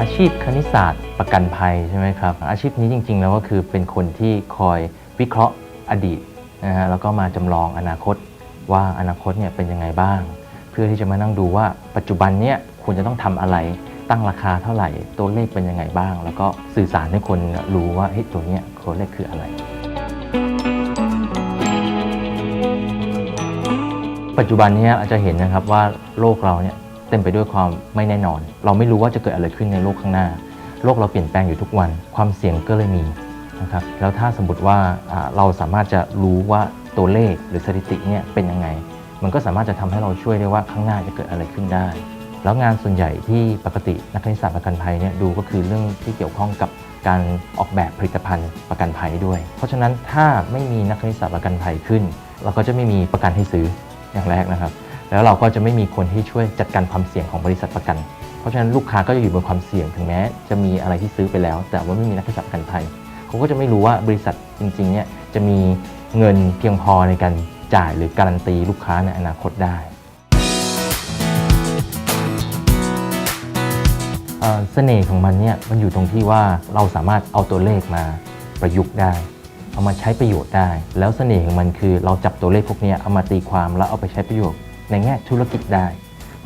อาชีพคณิตศาสตร์ประกันภัยใช่ไหมครับ อาชีพนี้จริง ๆ แล้วก็คือเป็นคนที่คอยวิเคราะห์อดีตนะฮะแล้วก็มาจำลองอนาคตว่าอนาคตเนี่ยเป็นยังไงบ้าง เพื่อที่จะมานั่งดูว่าปัจจุบันเนี่ยควรจะต้องทำอะไรตั้งราคาเท่าไหร่ ตัวเลขเป็นยังไงบ้าง แล้วก็สื่อสารให้คนรู้ว่าเฮ้ยตัวเนี้ยตัวเลขคืออะไร ปัจจุบันเนี้อาจจะเห็นนะครับว่าโลกเราเนี่ย เต็มไปด้วยความไม่แน่นอน เราไม่รู้ว่าจะเกิดอะไรขึ้นในโลกข้างหน้า โลกเราเปลี่ยนแปลงอยู่ทุกวัน ความเสี่ยงก็เลยมีนะครับแล้วถ้าสมมติว่าเราสามารถจะรู้ว่าตัวเลขหรือสถิติเนี่ยเป็นยังไง มันก็สามารถจะทำให้เราช่วยได้ว่าข้างหน้าจะเกิดอะไรขึ้นได้ แล้วงานส่วนใหญ่ที่ปกตินักคณิตศาสตร์ประกันภัยเนี่ยดูก็คือเรื่องที่เกี่ยวข้องกับการออกแบบผลิตภัณฑ์ประกันภัยด้วย เพราะฉะนั้นถ้าไม่มีนักคณิตศาสตร์ประกันภัยขึ้น เราก็จะไม่มีประกันให้ซื้ออย่างแรกนะครับ แล้วเราก็จะไม่มีคนที่ช่วยจัดการความเสี่ยงของบริษัทประกัน เพราะฉะนั้นลูกค้าก็จะอยู่บนความเสี่ยงถึงแม้จะมีอะไรที่ซื้อไปแล้ว แต่ว่าไม่มีนักคณิตศาสตร์ประกันภัยเขาก็จะไม่รู้ว่าบริษัทจริงๆเนี่ยจะมีเงินเพียงพอในการจ่ายหรือการันตีลูกค้าในอนาคตได้เสน่ห์ของมันเนี่ยมันอยู่ตรงที่ว่าเราสามารถเอาตัวเลขมาประยุกต์ได้ เอามาใช้ประโยชน์ได้ แล้วเสน่ห์ของมันคือเราจับตัวเลขพวกนี้เอามาตีความแล้วเอาไปใช้ประโยชน์ ในแง่ธุรกิจได้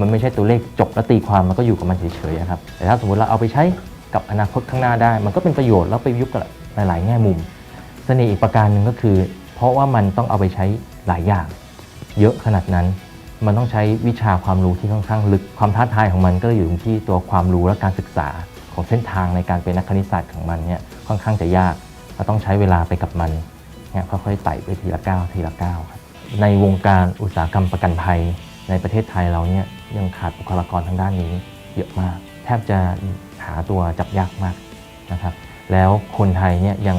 มันไม่ใช่ตัวเลขจบแล้วตีความแล้วก็อยู่กับมันเฉยๆนะครับ แต่ถ้าสมมติเราเอาไปใช้กับอนาคตข้างหน้าได้ มันก็เป็นประโยชน์แล้วไปยุกต์กับหลาย ๆ แง่มุม เสน่ห์อีกประการหนึ่งก็คือ เพราะว่ามันต้องเอาไปใช้หลายอย่าง เยอะขนาดนั้น มันต้องใช้วิชาความรู้ที่ค่อนข้างลึก ความท้าทายของมันก็อยู่ที่ตัวความรู้และการศึกษาของเส้นทางในการเป็นนักคณิตศาสตร์ของมันเนี่ยค่อนข้างจะยากเราต้องใช้เวลาไปกับมันเนี่ยค่อยๆไต่ไปทีละก้าวทีละก้าวครับ ในวงการอุตสาหกรรมประกันภัย ในประเทศไทยเราเนี่ยยังขาดบุคลากรทางด้านนี้เยอะมาก แทบจะหาตัวจับยากมากนะครับ แล้วคนไทยเนี่ยยัง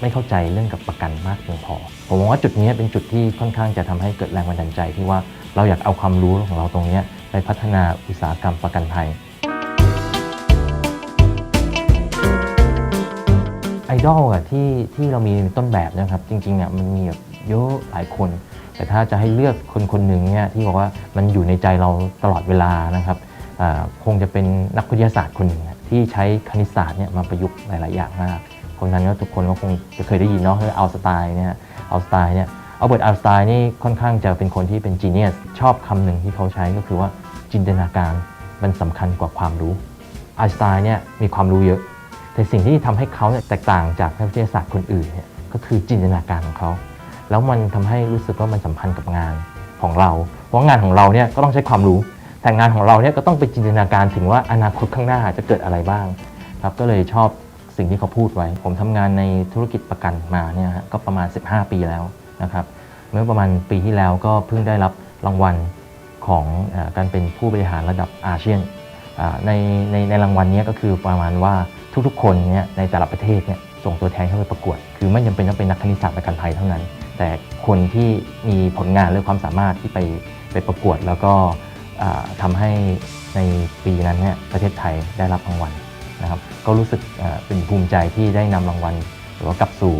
ไม่เข้าใจเรื่องกับประกันมากเพียงพอ ผมมองว่าจุดนี้เป็นจุดที่ค่อนข้างจะทำให้เกิดแรงบันดาลใจที่ว่าเราอยากเอาความรู้ของเราตรงนี้ไปพัฒนาอุตสาหกรรมประกันภัยไอดอลอะที่ที่เรามีต้นแบบนะครับ จริงๆเนี่ยมันมีแบบายคน แต่ถ้าจะให้เลือกคนคนหนึ่งเนี่ยที่บอกว่ามันอยู่ในใจเราตลอดเวลานะครับคงจะเป็นนักวิทยาศาสตร์คนหนึ่งที่ใช้คณิตศาสตร์เนี่ยมาประยุกต์หลาย ๆ อย่างมากคนนั้นก็ทุกคนก็คงจะเคยได้ยินเนาะคืออัลสไตน์เนี่ยอัลสไตน์เนี่ยอัลเบิร์ตอัลสไตน์นี่ค่อนข้างจะเป็นคนที่เป็นจีเนียสชอบคำหนึ่งที่เขาใช้ก็คือว่าจินตนาการมันสำคัญกว่าความรู้อัลสไตน์เนี่ยมีความรู้เยอะ แต่สิ่งที่ทำให้เขาเนี่ยแตกต่างจากนักวิทยาศาสตร์คนอื่นเนี่ยก็คือจินตนาการของเขา แล้วมันทำให้รู้สึกว่ามันสัมพันธ์กับงานของเรา เพราะงานของเราเนี่ยก็ต้องใช้ความรู้ แต่งานของเราเนี่ยก็ต้องไปจินตนาการถึงว่าอนาคตข้างหน้าจะเกิดอะไรบ้างครับก็เลยชอบสิ่งที่เขาพูดไว้ ผมทำงานในธุรกิจประกันมาเนี่ยก็ประมาณ 15 ปีแล้วนะครับเมื่อประมาณปีที่แล้วก็เพิ่งได้รับรางวัลของอการเป็นผู้บริหารระดับอาเซียนในในในรางวัลนี้ก็คือประมาณว่าทุกๆ คนเนี่ยในแต่ละประเทศเนี่ยส่งตัวแทนเข้าไปประกวด คือไม่จำเป็นต้องเป็นนักคณิตศาสตร์ประกันภัยเท่านั้น แต่คนที่มีผลงานหรือความสามารถที่ไปไปประกวด แล้วก็ทำให้ในปีนั้นเนี่ยประเทศไทยได้รับรางวัลนะครับก็รู้สึกเป็นภูมิใจที่ได้นำรางวัลหรือว่ากลับสู่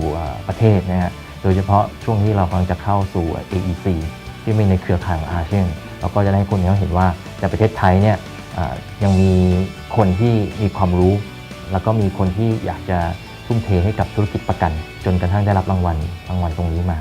ประเทศนะฮะโดยเฉพาะช่วงที่เรากำลังจะเข้าสู่ AEC ที่มีในเครือข่ายของอาเซียนเราก็จะได้ให้คนเขาเห็นว่าในประเทศไทยเนี่ยยังมีคนที่มีความรู้ แล้วก็มีคนที่อยากจะ ทุ่มเทให้กับธุรกิจประกัน จนกระทั่งได้รับรางวัลรางวัลตรงนี้มา